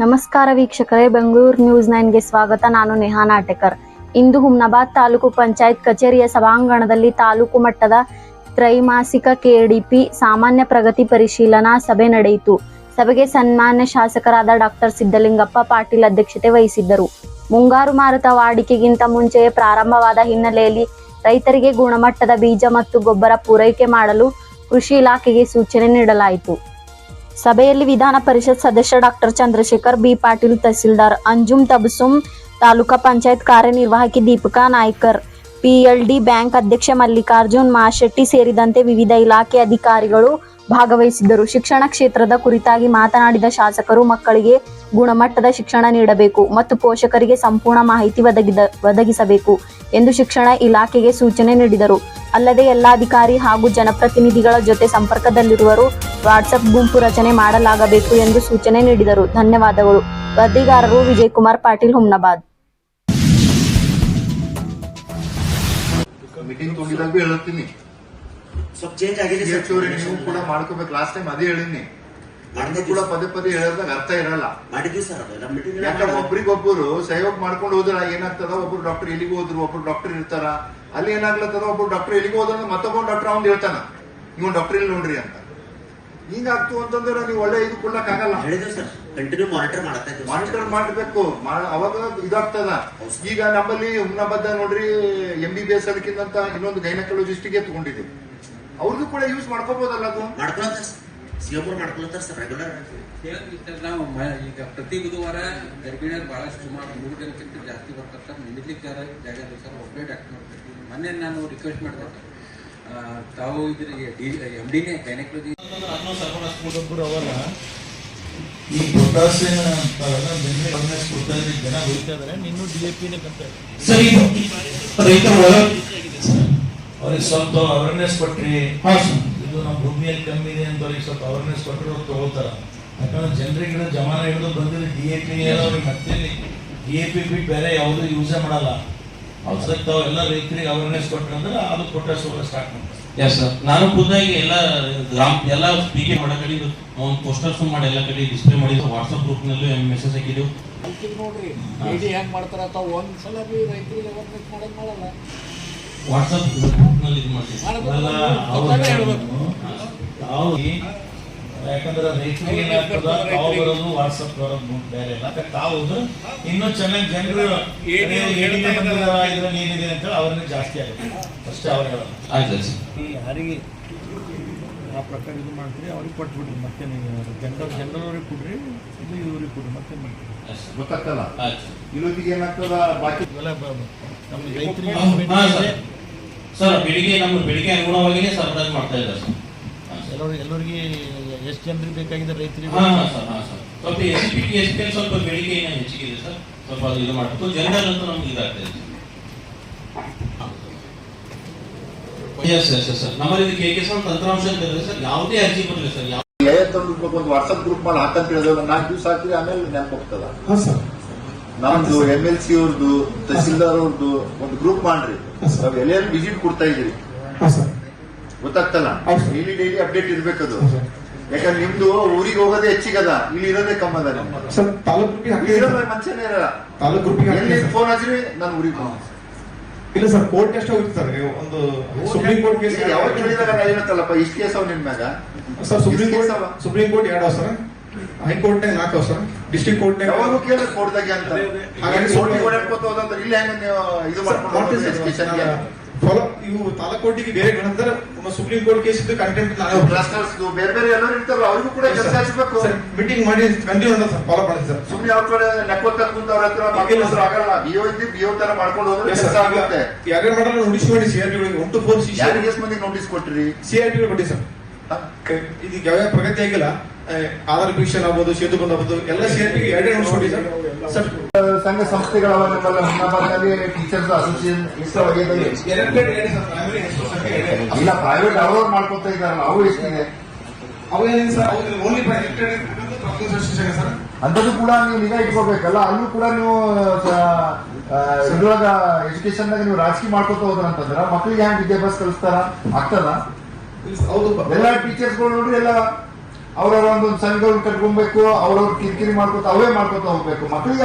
ನಮಸ್ಕಾರ ವೀಕ್ಷಕರೇ, ಬೆಂಗಳೂರು ನ್ಯೂಸ್ ನೈನ್ಗೆ ಸ್ವಾಗತ. ನಾನು ನೇಹಾ ನಾಟೇಕರ್. ಇಂದು ಹುಮ್ನಾಬಾದ್ ತಾಲೂಕು ಪಂಚಾಯತ್ ಕಚೇರಿಯ ಸಭಾಂಗಣದಲ್ಲಿ ತಾಲೂಕು ಮಟ್ಟದ ತ್ರೈಮಾಸಿಕ ಕೆಡಿಪಿ ಸಾಮಾನ್ಯ ಪ್ರಗತಿ ಪರಿಶೀಲನಾ ಸಭೆ ನಡೆಯಿತು. ಸಭೆಗೆ ಸನ್ಮಾನ್ಯ ಶಾಸಕರಾದ ಡಾಕ್ಟರ್ ಸಿದ್ದಲಿಂಗಪ್ಪ ಪಾಟೀಲ್ ಅಧ್ಯಕ್ಷತೆ ವಹಿಸಿದ್ದರು. ಮುಂಗಾರು ಮಾರುತ ವಾಡಿಕೆಗಿಂತ ಮುಂಚೆಯೇ ಪ್ರಾರಂಭವಾದ ಹಿನ್ನೆಲೆಯಲ್ಲಿ ರೈತರಿಗೆ ಗುಣಮಟ್ಟದ ಬೀಜ ಮತ್ತು ಗೊಬ್ಬರ ಪೂರೈಕೆ ಮಾಡಲು ಕೃಷಿ ಇಲಾಖೆಗೆ ಸೂಚನೆ ನೀಡಲಾಯಿತು. ಸಭೆಯಲ್ಲಿ ವಿಧಾನ ಪರಿಷತ್ ಸದಸ್ಯ ಡಾಕ್ಟರ್ ಚಂದ್ರಶೇಖರ್, ಬಿ ಪಾಟೀಲ್ ತಹಸೀಲ್ದಾರ್ ಅಂಜುಮ್ ತಬಸುಮ್, ತಾಲೂಕಾ ಪಂಚಾಯತ್ ಕಾರ್ಯನಿರ್ವಾಹಕಿ ದೀಪಿಕಾ ನಾಯ್ಕರ್ ಪಿಎಲ್ಡಿ ಬ್ಯಾಂಕ್ ಅಧ್ಯಕ್ಷ ಮಲ್ಲಿಕಾರ್ಜುನ್ ಮಾಶೆಟ್ಟಿ ಸೇರಿದಂತೆ ವಿವಿಧ ಇಲಾಖೆ ಅಧಿಕಾರಿಗಳು ಭಾಗವಹಿಸಿದ್ದರು. ಶಿಕ್ಷಣ ಕ್ಷೇತ್ರದ ಕುರಿತಾಗಿ ಮಾತನಾಡಿದ ಶಾಸಕರು, ಮಕ್ಕಳಿಗೆ ಗುಣಮಟ್ಟದ ಶಿಕ್ಷಣ ನೀಡಬೇಕು ಮತ್ತು ಪೋಷಕರಿಗೆ ಸಂಪೂರ್ಣ ಮಾಹಿತಿ ಒದಗಿದ, ಒದಗಿಸಬೇಕು ಎಂದು ಶಿಕ್ಷಣ ಇಲಾಖೆಗೆ ಸೂಚನೆ ನೀಡಿದರು. ಅಲ್ಲದೆ ಎಲ್ಲಾ ಅಧಿಕಾರಿ ಹಾಗೂ ಜನಪ್ರತಿನಿಧಿಗಳ ಜೊತೆ ಸಂಪರ್ಕದಲ್ಲಿರುವರು ವಾಟ್ಸಪ್ ಗುಂಪು ರಚನೆ ಮಾಡಲಾಗಬೇಕು ಎಂದು ಸೂಚನೆ ನೀಡಿದರು. ಧನ್ಯವಾದಗಳು. ವರದಿಗಾರರು ವಿಜಯಕುಮಾರ್ ಪಾಟೀಲ್, ಹುಮ್ನಾಬಾದ್. ಮೀಟಿಂಗ್ ಸ್ವಲ್ಪ ಚೇಂಜ್ ಆಗಿದೆ. ಹೆಚ್ಚುವರಿ ನೀವು ಕೂಡ ಮಾಡ್ಕೋಬೇಕು. ಲಾಸ್ಟ್ ಟೈಮ್ ಅದೇ ಹೇಳಿನಿ ಮಾಡಿದ್ವಿ ಕೂಡ ಪದೇ ಪದೇ ಹೇಳಿದಾಗ ಅರ್ಥ ಇರಲ್ಲ. ಮಾಡಿದ್ವಿ ಸರ್ ಮೀಟಿಂಗ್ ಯಾಕಂದ್ರೆ ಒಬ್ರಿಗೊಬ್ಬರು ಸಹಯೋಗ ಮಾಡ್ಕೊಂಡು ಹೋದ್ರ ಏನಾಗ್ತದ ಒಬ್ರು ಡಾಕ್ಟರ್ ಎಲ್ಲಿಗೆ ಹೋದ್ರು ಒಬ್ರು ಡಾಕ್ಟರ್ ಇರ್ತಾರ ಅಲ್ಲಿ ಏನಾಗ್ಲತ್ತದ ಒಬ್ರು ಡಾಕ್ಟರ್ ಎಲ್ಲಿಗೆ ಹೋದ್ರ ಮತ್ತೊಬ್ಬ ಡಾಕ್ಟರ್ ಅವ್ನು ಹೇಳ್ತಾನ ನೀವು ಡಾಕ್ಟರ್ ಇಲ್ಲಿ ನೋಡ್ರಿ ಅಂತ. ಹಿಂಗಾಗ್ತು ಅಂತಂದ್ರೆ ನೀವು ಒಳ್ಳೆ ಇದು ಕೊಡ್ಲಕ್ ಆಗಲ್ಲ ಹೇಳಿದ್ವಿ ಸರ್ ಕಂಟಿನ್ಯೂ ಮಾನಿಟರ್ ಮಾಡ್ತಾ ಮಾನಿಟರ್ ಮಾಡ್ಬೇಕು. ಅವಾಗ ಇದಾಗ್ತದ. ಈಗ ನಮ್ಮಲ್ಲಿ ಹುಮ್ನಾಬಾದ್ ನೋಡ್ರಿ ಎಂ ಬಿ ಬಿ ಎಸ್ ಅದಕ್ಕಿಂತ ಇನ್ನೊಂದು ಗೈನಕಾಲಜಿಸ್ಟಿಗೆ ತಗೊಂಡಿದೆ ಅವ್ರಿಗೂ ಕೂಡ ಯೂಸ್ ಮಾಡ್ಕೋಬಹುದಲ್ಲ ಅದು ಮಾಡ್ಕೊಳ್ತಾರೆ ಸಿಎಂ ಅವ್ರು ಮಾಡ್ಕೊಳತ್ತಾರ ಸರ್ ರೆಗ್ಯುಲರ್ ನಾವು ಈಗ ಪ್ರತಿ ಬುಧವಾರ ಗರ್ಭಿಣಿಯರು ಬಹಳಷ್ಟು ಸುಮಾರು ಮೂರು ಜನಕ್ಕಿಂತ ಜಾಸ್ತಿ ಬರ್ತಾರೆ ಸರ್ ನಿಲ್ಲಿಕ್ಕೆ ಜಾಗ ಇದೆ ಸರ್ ಒಬ್ಬರೇ ಡಾಕ್ಟರ್ ಮೊನ್ನೆ ನಾನು ರಿಕ್ವೆಸ್ಟ್ ಮಾಡಿದೆ ಸರ್. ಆ, ತಾವು ಇದ್ರಿಗೆ ಡಿ ಎಂ ಡಿನೇ ಗೈನಕಾಲಜಿ ಒಬ್ಬರು ಅವಲ್ಲ ಈ ದೊಡ್ಡಾಸೇನ ಅಂತಾರಲ್ಲ ಬೆಂಗಳೂರು ಅವೇರ್ನೆಸ್ ಕೊಡ್ತಾ ಇದ್ರೆ ಜನ ಹೋಗ್ತಾ ಇದಾರೆ ನೀನು ಡಿ ಎ ಪಿನೇ ಕಂತ ಸರ್ ಇದು ರೈತರು ಒಳ ಅವ್ರಿಗೆ ಸ್ವಲ್ಪ ಅವೇರ್ನೆಸ್ ಕೊಟ್ರಿ. ಇದು ನಮ್ಮ ಭೂಮಿಯಲ್ಲಿ ಕಮ್ಮಿ ಇದೆ ಅಂತ ಅವ್ರಿಗೆ ಸ್ವಲ್ಪ ಅವೇರ್ನೆಸ್ ಕೊಟ್ಟರೆ ಅವ್ರು ತಗೋತಾರ. ಯಾಕಂದ್ರೆ ಜನರಿಗೆ ಜಮಾನ ಹಿಡಿದು ಬಂದಿದ್ದು ಡಿ ಎ ಪಿ ಅವ್ರಿಗೆ ಮತ್ತೆ ಡಿ ಎ ಪಿ ಬಿಟ್ಟು ಬೇರೆ ಯಾವುದು ಯೂಸೇ ಮಾಡಲ್ಲ. ಅವ್ರ ತಾವು ಎಲ್ಲ ರೈತರಿಗೆ ಅವೇರ್ನೆಸ್ ಕೊಟ್ರಿ ಅಂದ್ರೆ ಅದು ಪ್ರೊಟೆಸ್ಟ್ ಸ್ಟಾರ್ಟ್ ಮಾಡ್ತಾರೆ. ಎಸ್ ಸರ್ ನಾನು ಖುದ್ದಾಗಿ ಎಲ್ಲ ಗ್ರಾಮ ಎಲ್ಲ ಸ್ಪೀಕಿಂಗ್ ಮಾಡೋ ಕಡೆ ಒಂದು ಪೋಸ್ಟರ್ಸ್ ಮಾಡಿ ಎಲ್ಲ ಕಡೆ ಡಿಸ್ಪ್ಲೇ ಮಾಡಿದ್ದು. ವಾಟ್ಸಪ್ ಗ್ರೂಪ್ನಲ್ಲೂ ಮೆಸೇಜ್ ಹಾಕಿದ್ದು ನೋಡ್ರಿ ಹೆಂಗ್ ಮಾಡ್ತಾರ ತಾವ್ ಒಂದ್ಸಲ ಬಿ ರೈತರಿಗೆ ಅವೇರ್ನೆಸ್ ಮಾಡೋದ್ ಮಾಡಲ್ಲ. ವಾಟ್ಸಪ್ ಗ್ರೂಪ್ನಲ್ಲಿ ಇದು ಮಾಡ್ತೀವಿ. ಯಾಕಂದ್ರೆ ರೈತರಿಗೆ ಏನಾಗ್ತದ ತಾವು ಬರೋದು ವಾಟ್ಸಪ್ ಬರೋದು ಬೇರೆ ಇಲ್ಲ. ಯಾಕಂದ್ರೆ ತಾವು ಇನ್ನೂ ಚೆನ್ನಾಗಿ ಜನರು ಇದ್ರಲ್ಲಿ ಏನಿದೆ ಅಂತ ಅವ್ರನ್ನ ಜಾಸ್ತಿ ಆಗುತ್ತೆ. ಅಷ್ಟೇ ಅವ್ರು ಹೇಳೋದು. ಸರ್ ಈ ಯಾರಿಗೆ ಆ ಪ್ರಕಾರ ಇದು ಮಾಡ್ತೀರಿ ಅವ್ರಿಗೆ ಕೊಟ್ಬಿಡ್ರಿ. ಮತ್ತೆ ನೀವು ಜನರ ಜನರವ್ರಿಗೆ ಕೊಡ್ರಿ ಇದು ಇವ್ರಿಗೆ ಕೊಡ್ರಿ. ಮತ್ತೆ ಮಾಡ್ತೀರಿ ಗೊತ್ತಾಗ್ತಲ್ಲ? ಆಯ್ತು. ಏನಾಗ್ತದ ಬಾಕಿ ನಮ್ಮ ರೈತರಿಗೆ ಸರ್. ಬೆಳಿಗ್ಗೆ ನಮ್ಮ ಬೆಳಿಗ್ಗೆ ಅನುಗುಣವಾಗಿಯೇ ಸರ್ಬರಾಜ್ ಮಾಡ್ತಾ ಇದ್ದಾರೆ ಸರ್. ಎಲ್ಲರಿಗೆ ಎಷ್ಟು ಜನರಿಗೆ ಬೇಕಾಗಿದೆ ರೈತರಿಗೆ ಹಾಂ ಹಾ ಸರ್ ಹಾ ಸರ್. ಸ್ವಲ್ಪ S P T S P ಸ್ವಲ್ಪ ಬೆಳಿಗ್ಗೆ ಏನೋ ಹೆಚ್ಚಿಗಿದೆ ಸರ್. ಸ್ವಲ್ಪ ಅದು ಇದು ಮಾಡಬೇಕು. ಜನರಲ್ ಅಂತೂ ನಮ್ಗೆ ಇದಾಗ್ತಾ ಇದೆ. ಎಸ್ ಎಸ್ ಎಸ್ ಸರ್ ನಮ್ಮಲ್ಲಿ ಇದು ಕೆ ಕೆ ತಂತ್ರಾಂಶ ಅಂತ ಇದೆ ಸರ್ ಯಾವುದೇ ಅರ್ಜಿ ಬರಲಿಲ್ಲ ಸರ್ ಯಾವ ಒಂದು ವಾಟ್ಸ್ಆಪ್ ಗ್ರೂಪ್ ಮಾಡಿ ಹಾಕಂತ ಹೇಳಿದ್ರೆ ನಾಲ್ಕು ದಿವಸ ಹಾಕಿದ್ರೆ ಆಮೇಲೆ ನೆನಪು ಹೋಗ್ತದ ಹಾಂ ಸರ್. ನಮ್ದು ಎಂ ಎಲ್ ಸಿ ಅವ್ರದ್ದು ತಹಸೀಲ್ದಾರ್ ಅವ್ರದ್ದು ಒಂದು ಗ್ರೂಪ್ ಮಾಡ್ರಿ. ನಾವ್ ಎಲ್ಲೆಲ್ಲಿ ವಿಸಿಟ್ ಕೊಡ್ತಾ ಇದ್ರಿ ಗೊತ್ತಾಗ್ತಲ್ಲ. ಡೈಲಿ ಡೈಲಿ ಅಪ್ಡೇಟ್ ಇರ್ಬೇಕದು. ಯಾಕಂದ್ರೆ ನಿಮ್ದು ಊರಿಗೆ ಹೋಗೋದೇ ಹೆಚ್ಚಿಗದ? ಇಲ್ಲಿ ಇರೋದೇ ಕಮ್ಮ ಅದ ಮನುಷ್ಯನೇ ಇರಲ್ಲ. ತಾಲೂಕು ಎಲ್ಲಿ ಫೋನ್ ಹಚ್ಚ್ರಿ ನಾನು ಊರಿಗೆ. ಇಲ್ಲ ಸರ್ ಕೋರ್ಟ್ ಎಷ್ಟು ಹೋಗಿತ್ತು ಸರ್ ಒಂದು ಸುಪ್ರೀಂ ಕೋರ್ಟ್ ಕೇಸ್ ಯಾವಾಗ ಕೇಳಿದಾಗ ನಾ ಏನಂತಲ್ಲಪ್ಪ ಇಷ್ಟು ಕೇಸ್ ಅವ್ ನಿನ್ ಮ್ಯಾಗ. Sir Supreme Court? Supreme Court ಎರಡು ಸರ್? ಹೈಕೋರ್ಟ್ನಾಗ ನಾಲ್ಕು ವರ್ಷ ಸರ್ ಡಿಸ್ಟ್ರಿಕ್ಟ್ ಕೋರ್ಟ್ನಾಗ ಯಾವಾಗೂ ಕೇಳಿದ್ರೆ ಕೋರ್ಟ್ದಾಗೆ ಅಂತ. ಹಾಗಾಗಿ ಕೋರ್ಟಿಗೆ ಓಡಾಡ್ಕೋತ ಹೋದಂದ್ರೆ ಇಲ್ಲಿ ಹೆಂಗ ನೀವು ಇದು ಮಾಡ್ಕೊಂಡು ಫಾಲೋ ಇವು ತಾಲೂಕು ಕೋರ್ಟಿಗೆ ಬೇರೆ ಗಣಂತರ ಸುಪ್ರೀಂ ಕೋರ್ಟ್ ಕೇಸ್ ಇದ್ದು ಕಂಟೆಂಟ್ ಬೇರೆ ಬೇರೆ ಎಲ್ಲರೂ ಇರ್ತಾರಲ್ಲ ಅವ್ರಿಗೂ ಕೂಡ ಕೆಲಸ ಹಚ್ಚಬೇಕು ಸರ್ ಮೀಟಿಂಗ್ ಮಾಡಿ ಕಂಟಿನ್ಯೂ ಸರ್ ಫಾಲೋ ಮಾಡಿ ಸರ್. ಸುಮ್ನೆ ಅವ್ರ ಕಡೆ ನೆಕ್ಕೋತ ಕುಂತ ಅವ್ರ ಹತ್ರ ಮಾತಾಡೋದ್ರ ಆಗಲ್ಲ. ಇದ್ದು ತರ ಮಾಡ್ಕೊಂಡು ಹೋದ್ರೆ Yes, ಕೆಲಸ sir. ಆಗುತ್ತೆ. ಯಾರ್ಯಾರು ಮಾಡಲ್ಲ ನೋಟಿಸ್ ಮಾಡಿ C R T one two four C ಮಂದಿ ನೋಟಿಸ್ ಕೊಟ್ರಿ? ಸಿ ಆರ್ ಟಿ ಕೊಡಿ ಸರ್ ಇದಕ್ಕೆ ಯಾವ್ಯಾವ ಪ್ರಗತಿ ಆಗಿಲ್ಲ. ಆಧಾರ್ ಪಿಟಿಷನ್ ಆಗ್ಬೋದು ಸೇತು ಬಂದ್ ಆಗ್ಬೋದು ಎಲ್ಲ ಸೇರಿ ಎರಡೇ ಸರ್ ಸಂಘ ಸಂಸ್ಥೆಗಳ ಹುಮ್ನಾಬಾದ್ನಲ್ಲಿ ಟೀಚರ್ಸ್ ಅಸೋಸಿಯೇಷನ್ ಎಷ್ಟು ಆಗಿದ್ದಾವೆ ಇಲ್ಲ ಪ್ರೈವೇಟ್ ಅವ್ರವ್ರು ಮಾಡ್ಕೊತಾ ಇದ್ದಾರಲ್ಲ ಅವು ಎಷ್ಟಿದೆ ಅವೇನೇನು ಸರ್ ಅಂಥದ್ದು ಕೂಡ ನೀವು ನಿಗಾ ಇಟ್ಕೋಬೇಕಲ್ಲ ಅಲ್ಲೂ ಕೂಡ ನೀವು ಇದ್ರೊಳಗ ಎಜುಕೇಶನ್ ನೀವು ರಾಜಕೀಯ ಮಾಡ್ಕೊತ ಹೋದ್ರ ಅಂತಂದ್ರ ಮಕ್ಳಿಗೆ ಹೆಂಗ್ ವಿದ್ಯಾಭ್ಯಾಸ ಕಲಿಸ್ತಾರ? ಆಗ್ತದ? ಎಲ್ಲ ಟೀಚರ್ಸ್ಗಳು ನೋಡ್ರಿ, ಎಲ್ಲ ಅವ್ರವ್ರ ಒಂದೊಂದು ಸಂಘಗಳು ಕಟ್ಕೊಬೇಕು ಅವ್ರವ್ರ ಕಿರಿಕಿರಿ ಮಾಡ್ಕೊತ ಅವೇ ಮಾಡ್ಕೊತ ಹೋಗ್ಬೇಕು. ಮಕ್ಕಳಿಗೆ